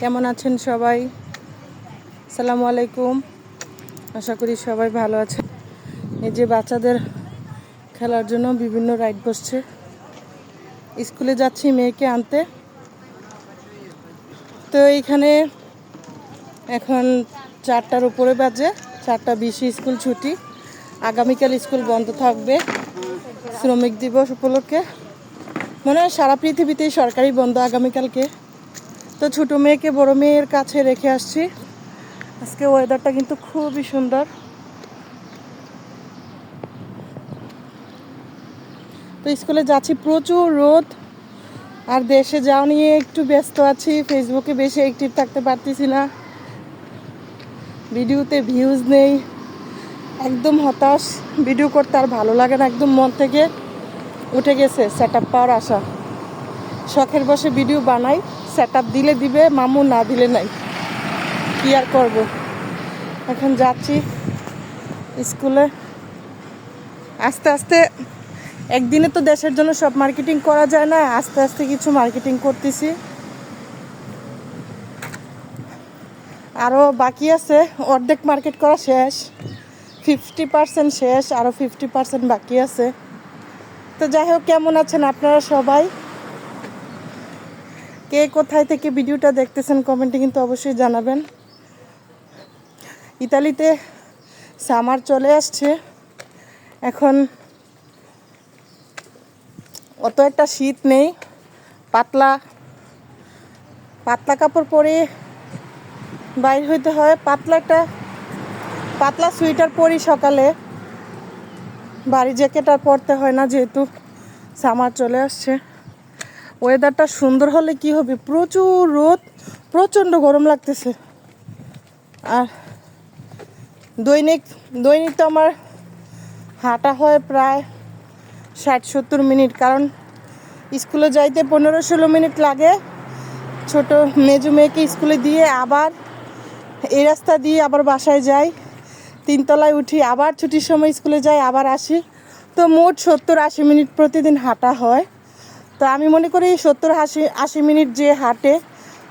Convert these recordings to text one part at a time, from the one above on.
কেমন আছেন সবাই? সালামু আলাইকুম। আশা করি সবাই ভালো আছে এই যে বাচ্চাদের খেলার জন্য বিভিন্ন রাইড বসছে। স্কুলে যাচ্ছি মেয়েকে আনতে। তো এইখানে এখন চারটার উপরে বাজে। চারটা বিশে স্কুল ছুটি। আগামীকাল স্কুল বন্ধ থাকবে। শ্রমিক দিবস উপলক্ষে। মনে হয় সারা পৃথিবীতেই সরকারি বন্ধ আগামীকালকে। তো ছোটো মেয়েকে বড় মেয়ের কাছে রেখে আসছি। আজকে ওয়েদারটা কিন্তু খুবই সুন্দর। তো স্কুলে যাচ্ছি, প্রচুর রোদ। আর দেশে যাও নিয়ে একটু ব্যস্ত আছি ফেসবুকে বেশি অ্যাক্টিভ থাকতে পারতেছি না। ভিডিওতে ভিউজ নেই। একদম হতাশ। ভিডিও করতে আর ভালো লাগে না, একদম মন থেকে উঠে গেছে সেট আপ পাওয়ার আশা। শখের বসে ভিডিও বানাই। সেট দিলে দিবে, মামু না দিলে নাই। কি আর করব? এখন যাচ্ছি স্কুলে। আস্তে আস্তে, একদিনে তো দেশের জন্য সব মার্কেটিং করা যায় না, আস্তে আস্তে কিছু মার্কেটিং করতেছি। আরও বাকি আছে, অর্ধেক মার্কেট করা শেষ। ফিফটি পার্সেন্ট শেষ আরও ফিফটি পার্সেন্ট বাকি আছে। তো যাই হোক, কেমন আছেন আপনারা সবাই? কে কোথায় থেকে ভিডিওটা দেখতেছেন কমেন্টে কিন্তু অবশ্যই জানাবেন। ইতালিতে সামার চলে আসছে। এখন অত একটা শীত নেই। পাতলা পাতলা কাপড় পরে বাইর হইতে হয়। পাতলা একটা, পাতলা সোয়েটার পরি সকালে। বাড়ি জ্যাকেট আর পরতে হয় না যেহেতু সামার চলে আসছে। ওয়েদারটা সুন্দর হলে কি হবে? প্রচুর রোদ, প্রচণ্ড গরম লাগতেছে। আর দৈনিক দৈনিক তো আমার হাঁটা হয় প্রায় ষাট, সত্তর মিনিট। কারণ স্কুলে যাইতে পনেরো, ষোলো মিনিট লাগে। ছোট মেজু মেয়েকে স্কুলে দিয়ে আবার এই রাস্তা দিয়ে আবার বাসায় যাই। তিনতলায় উঠি, আবার ছুটির সময় স্কুলে যাই, আবার আসি। তো মোট সত্তর, আশি মিনিট প্রতিদিন হাঁটা হয়। তো আমি মনে করি সত্তর, আশি আশি মিনিট যে হাঁটে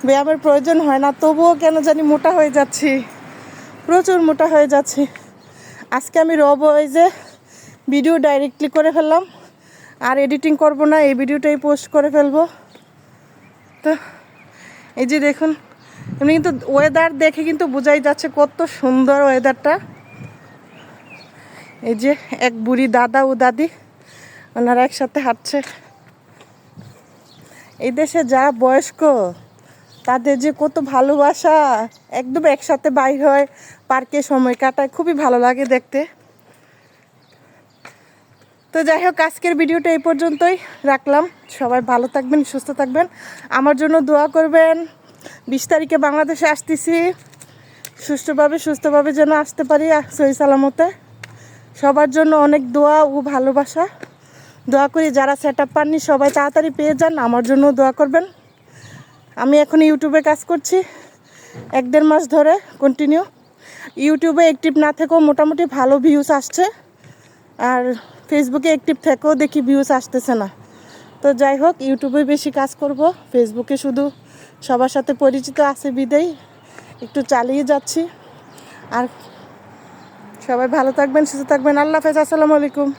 ব্যায়ামের প্রয়োজন হয় না, তবুও কেন জানি মোটা হয়ে যাচ্ছি, প্রচুর মোটা হয়ে যাচ্ছি। আজকে আমি রব যে ভিডিও ডাইরেক্টলি করে ফেললাম, আর এডিটিং করব না, এই ভিডিওটাই পোস্ট করে ফেলব। তো এই যে দেখুন, এমনি কিন্তু ওয়েদার দেখে কিন্তু বোঝাই যাচ্ছে কত সুন্দর ওয়েদারটা এই যে এক বুড়ি দাদা ও দাদি, ওনারা একসাথে হাঁটছে। এই দেশে যারা বয়স্ক, তাদের যে কত ভালোবাসা, একদম একসাথে বাইর হয়, পার্কে সময় কাটায়, খুবই ভালো লাগে দেখতে। তো যাই হোক, আজকের ভিডিওটা এই পর্যন্তই রাখলাম। সবাই ভালো থাকবেন, সুস্থ থাকবেন। আমার জন্য দোয়া করবেন। বিশ তারিখে বাংলাদেশে আসতেছি। সুষ্ঠুভাবে সুস্থভাবে যেন আসতে পারি সহি সালামতে। সবার জন্য অনেক দোয়া ও ভালোবাসা। দোয়া করি যারা সেট আপ পাননি, সবাই তাড়াতাড়ি পেয়ে যান, আমার জন্য দোয়া করবেন। আমি এখন ইউটিউবে কাজ করছি, এক দেড় মাস ধরে কন্টিনিউ ইউটিউবে অ্যাক্টিভ না থেকেও মোটামুটি ভালো ভিউস আসছে, আর ফেসবুকে অ্যাক্টিভ থেকেও দেখি ভিউস আসতেছে না। তো যাই হোক, ইউটিউবে বেশি কাজ করব ফেসবুকে শুধু সবার সাথে পরিচিত আছে বিদেই, একটু চালিয়ে যাচ্ছি। আর সবাই ভালো থাকবেন, সুস্থ থাকবেন। আল্লাহ হাফেজ, আসসালামু আলাইকুম।